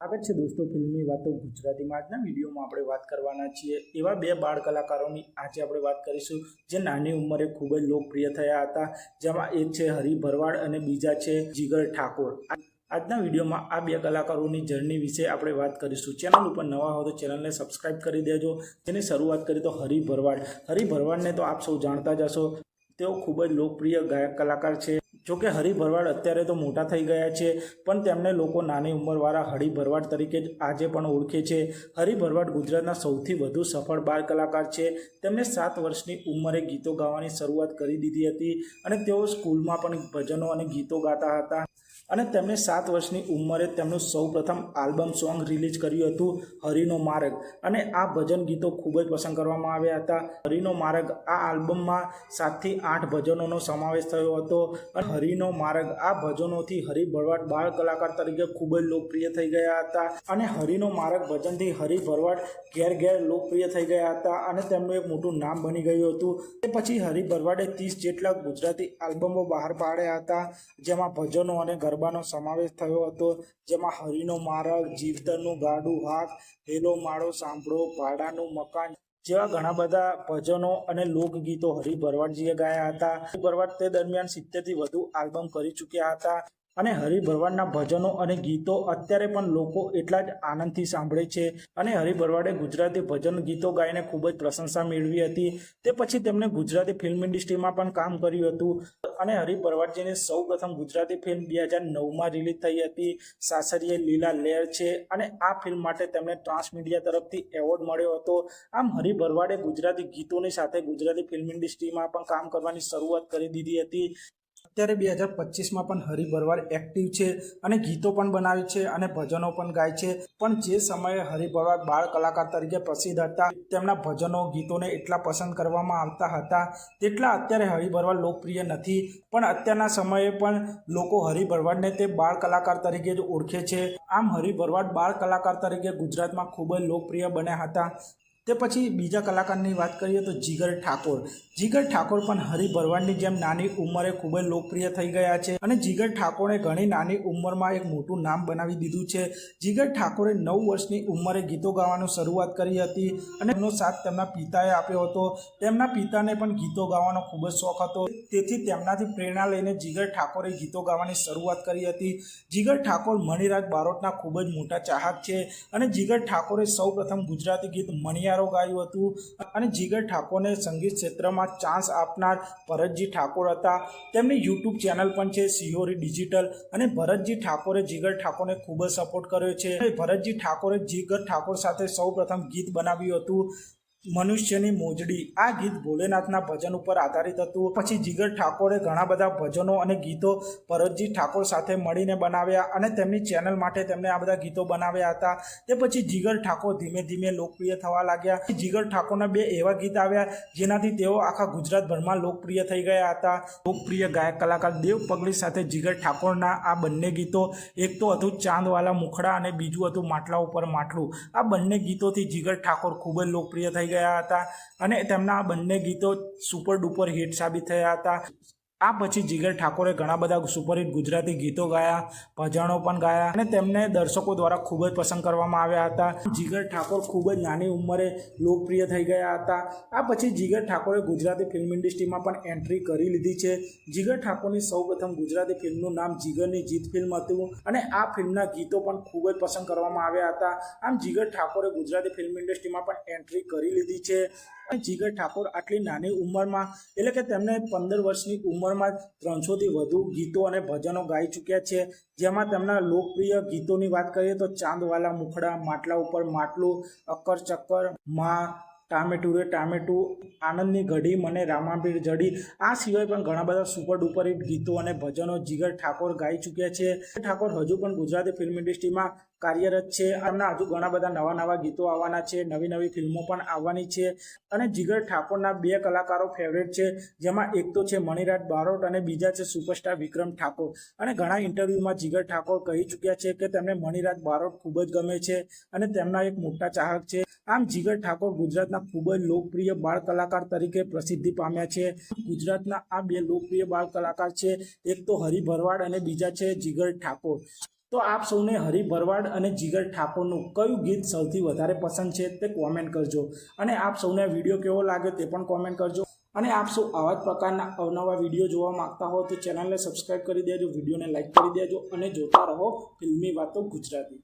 આગળ છે દોસ્તો ફિલ્મની વાતો ગુજરાતીમાં. આજના વિડીયોમાં આપણે વાત કરવાના છીએ એવા બે બાળ કલાકારોની. આજે આપણે વાત કરીશું જે નાની ઉંમરે ખૂબ જ લોકપ્રિય થયા હતા, જેમાં એક છે હરિ ભરવાડ અને બીજા છે જીગર ઠાકોર. આજના વિડીયોમાં આ બે કલાકારોની જર્ની વિશે આપણે વાત કરીશું. ચેનલ ઉપર નવા હો તો ચેનલને સબસ્ક્રાઇબ કરી દેજો. તેની શરૂઆત કરીએ તો હરિ ભરવાડ. હરિ ભરવાડને તો આપ સૌ જાણતા જ હશો. તેઓ ખૂબ જ લોકપ્રિય ગાયક કલાકાર છે. જોકે હરિ ભરવાડ અત્યારે તો મોટા થઈ ગયા છે, પણ તેમને લોકો નાની ઉંમરવાળા હરિ ભરવાડ તરીકે જ આજે પણ ઓળખે છે. હરિ ભરવાડ ગુજરાતના સૌથી વધુ સફળ બાળ કલાકાર છે. તેમણે સાત વર્ષની ઉંમરે ગીતો ગાવાની શરૂઆત કરી દીધી હતી અને તેઓ સ્કૂલમાં પણ ભજનો અને ગીતો ગાતા હતા. અને તેમણે સાત વર્ષની ઉંમરે તેમનું સૌપ્રથમ આલ્બમ સોંગ રિલીઝ કર્યું હતું, હરિનો માર્ગ. અને આ ભજન ગીતો ખૂબ જ પસંદ કરવામાં આવ્યા હતા. હરિનો માર્ગ આ આલ્બમમાં સાતથી આઠ ભજનોનો સમાવેશ થયો હતો અને હરિનો માર્ગ આ ભજનોથી હરિ ભરવાડ બાળ કલાકાર તરીકે ખૂબ જ લોકપ્રિય થઈ ગયા હતા. અને હરિનો માર્ગ ભજનથી હરિ ભરવાડ ઘેર ઘેર લોકપ્રિય થઈ ગયા હતા અને તેમનું એક મોટું નામ બની ગયું હતું. તે પછી હરિ ભરવાડે ત્રીસ જેટલા ગુજરાતી આલ્બમો બહાર પાડ્યા હતા, જેમાં ભજનો અને ગરબાનો સમાવેશ થયો હતો, જેમાં હરિનો માર્ગ, જીવતરનું ગાડું હાથ હેલો માળો સાંભળો, ભાડાનું મકાન જેવા ઘણા બધા ભજનો અને લોકગીતો હરિ ભરવાડજીએ ગાયા હતા. ભરવાડ તે દરમિયાન સિત્તેરથી વધુ આલ્બમ કરી ચૂક્યા હતા. અને હરિભરવાડના ભજનો અને ગીતો અત્યારે પણ લોકો એટલા જ આનંદથી સાંભળે છે. અને હરિભરવાડે ગુજરાતી ભજન ગીતો ગાઈને ખૂબ જ પ્રશંસા મેળવી હતી. તે પછી તેમણે ગુજરાતી ફિલ્મ ઇન્ડસ્ટ્રીમાં પણ કામ કર્યું હતું. અને હરિભરવાડજીની સૌ પ્રથમ ગુજરાતી ફિલ્મ બે હજાર નવમાં રિલીઝ થઈ હતી. સાસરીએ લીલા લેર છે અને આ ફિલ્મ માટે તેમને ટ્રાન્સમીડિયા તરફથી એવોર્ડ મળ્યો હતો. આમ હરિભરવાડે ગુજરાતી ગીતોની સાથે ગુજરાતી ફિલ્મ ઇન્ડસ્ટ્રીમાં પણ કામ કરવાની શરૂઆત કરી દીધી હતી. અત્યારે બે હજાર પચીસમાં પણ હરિ ભરવાડ એક્ટિવ છે અને ગીતો પણ બનાવે છે અને ભજનો પણ ગાય છે. પણ જે સમયે હરિ ભરવાડ બાળ કલાકાર તરીકે પ્રસિદ્ધ હતા, તેમના ભજનો, ગીતોને એટલા પસંદ કરવામાં આવતા હતા તેટલા અત્યારે હરિ ભરવાડ લોકપ્રિય નથી. પણ અત્યારના સમયે પણ લોકો હરિ ભરવાડને તે બાળ કલાકાર તરીકે જ ઓળખે છે. આમ હરિ ભરવાડ બાળ કલાકાર તરીકે ગુજરાતમાં ખૂબ જ લોકપ્રિય બન્યા હતા. તે પછી બીજા કલાકારની વાત કરીએ તો જીગર ઠાકોર. જીગર ઠાકોર પણ હરિ ભરવાડની જેમ નાની ઉંમરે ખૂબ જ લોકપ્રિય થઈ ગયા છે અને જીગર ઠાકોરે ઘણી નાની ઉંમરમાં એક મોટું નામ બનાવી દીધું છે. જીગર ઠાકોરે નવ વર્ષની ઉંમરે ગીતો ગાવાનું શરૂઆત કરી હતી અને એમનો સાથ તેમના પિતાએ આપ્યો હતો. તેમના પિતાને પણ ગીતો ગાવાનો ખૂબ જ શોખ હતો. તેથી તેમનાથી પ્રેરણા લઈને જીગર ઠાકોરે ગીતો ગાવાની શરૂઆત કરી હતી. જીગર ઠાકોર મણિરાજ બારોટના ખૂબ જ મોટા ચાહક છે અને જીગર ઠાકોરે સૌપ્રથમ ગુજરાતી ગીત મણિયારો ગાયું હતું અને જીગર ઠાકોરને સંગીત ક્ષેત્રમાં ચાન્સ આપનાર ભરતજી ઠાકોર હતા. તેમની યુટ્યુબ ચેનલ પણ છે સિહોરી ડિજિટલ અને ભરતજી ઠાકોરે જીગર ઠાકોરને ખૂબ જ સપોર્ટ કર્યો છે. ભરતજી ઠાકોરે જીગર ઠાકોર સાથે સૌપ્રથમ ગીત બનાવ્યું હતું. મનુષ્યની મોજડી. આ ગીત ભોલેનાથના ભજન ઉપર આધારિત હતું. પછી જીગર ઠાકોરે ઘણા બધા ભજનો અને ગીતો ભરતજી ઠાકોર સાથે મળીને બનાવ્યા અને તેમની ચેનલ માટે તેમણે આ બધા ગીતો બનાવ્યા હતા. તે પછી જીગર ઠાકોર ધીમે ધીમે લોકપ્રિય થવા લાગ્યા. જીગર ઠાકોરના બે એવા ગીત આવ્યા જેનાથી તેઓ આખા ગુજરાતભરમાં લોકપ્રિય થઈ ગયા હતા. લોકપ્રિય ગાયક કલાકાર દેવ પગડી સાથે જીગર ઠાકોરના આ બંને ગીતો. એક તો હતું ચાંદવાલા મુખડા અને બીજું હતું માટલા ઉપર માટલું. આ બંને ગીતોથી જીગર ઠાકોર ખૂબ જ લોકપ્રિય થઈ ગયા હતા અને તેમના આ બંને ગીતો સુપર ડુપર હિટ સાબિત થયા હતા. આ પછી જીગર ઠાકોરે ઘણા બધા સુપરહિટ ગુજરાતી ગીતો ગાયા, ભજનો પણ ગાયા અને તેમને દર્શકો દ્વારા ખૂબ જ પસંદ કરવામાં આવ્યા હતા. જીગર ઠાકોર ખૂબ જ નાની ઉંમરે લોકપ્રિય થઈ ગયા હતા. આ પછી જીગર ઠાકોરે ગુજરાતી ફિલ્મ ઇન્ડસ્ટ્રીમાં પણ એન્ટ્રી કરી લીધી છે. જીગર ઠાકોરની સૌપ્રથમ ગુજરાતી ફિલ્મનું નામ જીગરની જીત ફિલ્મ હતું અને આ ફિલ્મના ગીતો પણ ખૂબ જ પસંદ કરવામાં આવ્યા હતા. આમ જીગર ઠાકોરે ગુજરાતી ફિલ્મ ઇન્ડસ્ટ્રીમાં પણ એન્ટ્રી કરી લીધી છે. જીગર ઠાકોર આટલી નાની ઉંમરમાં, એટલે કે તેમને પંદર વર્ષની ઉંમરમાં ત્રણસોથી વધુ ગીતો અને ભજનો ગાઈ ચૂક્યા છે. જેમાં તેમના લોકપ્રિય ગીતોની વાત કરીએ તો ચાંદવાલા, મુખડા, માટલા ઉપર માટલું, અક્કર ચક્કર, માં, ટામેટું રે ટામેટું, આનંદની ઘડી, મને રામાપીર જડી. આ સિવાય પણ ઘણા બધા સુપર ડુપર હિટ ગીતો અને ભજનો જીગર ઠાકોર ગાઈ ચૂક્યા છે. ઠાકોર હજુ પણ ગુજરાતી ફિલ્મ ઇન્ડસ્ટ્રીમાં કાર્યરત છે. એમના હજુ ઘણા બધા નવા નવા ગીતો આવવાના છે. નવી નવી ફિલ્મો પણ આવવાની છે. અને જીગર ઠાકોરના બે કલાકારો ફેવરેટ છે. જેમાં એક તો છે મણિરાજ બારોટ અને બીજા છે સુપરસ્ટાર વિક્રમ ઠાકોર. અને ઘણા ઇન્ટરવ્યૂમાં જીગર ઠાકોર કહી ચૂક્યા છે કે તેમને મણિરાજ બારોટ ખૂબ જ ગમે છે અને તેમના એક મોટા ચાહક છે. આમ જીગર ઠાકોર ગુજરાતના ખૂબ જ લોકપ્રિય બાળ કલાકાર તરીકે પ્રસિદ્ધિ પામ્યા છે. ગુજરાતના આ બે લોકપ્રિય બાળ કલાકાર છે. એક તો હરિ ભરવાડ અને બીજા છે જીગર ઠાકોર. તો આપ સૌને હરિ ભરવાડ અને જીગર ઠાકોરનું કયું ગીત સૌથી વધારે પસંદ છે તે કોમેન્ટ કરજો. અને આપ સૌને વીડિયો કેવો લાગે તે પણ કોમેન્ટ કરજો. અને આપ સૌ આવા જ પ્રકારના અવનવા વીડિયો જોવા માંગતા હો તો ચેનલને સબસ્ક્રાઈબ કરી દેજો, વિડીયોને લાઇક કરી દેજો અને જોતા રહો ફિલ્મી વાતો ગુજરાતી.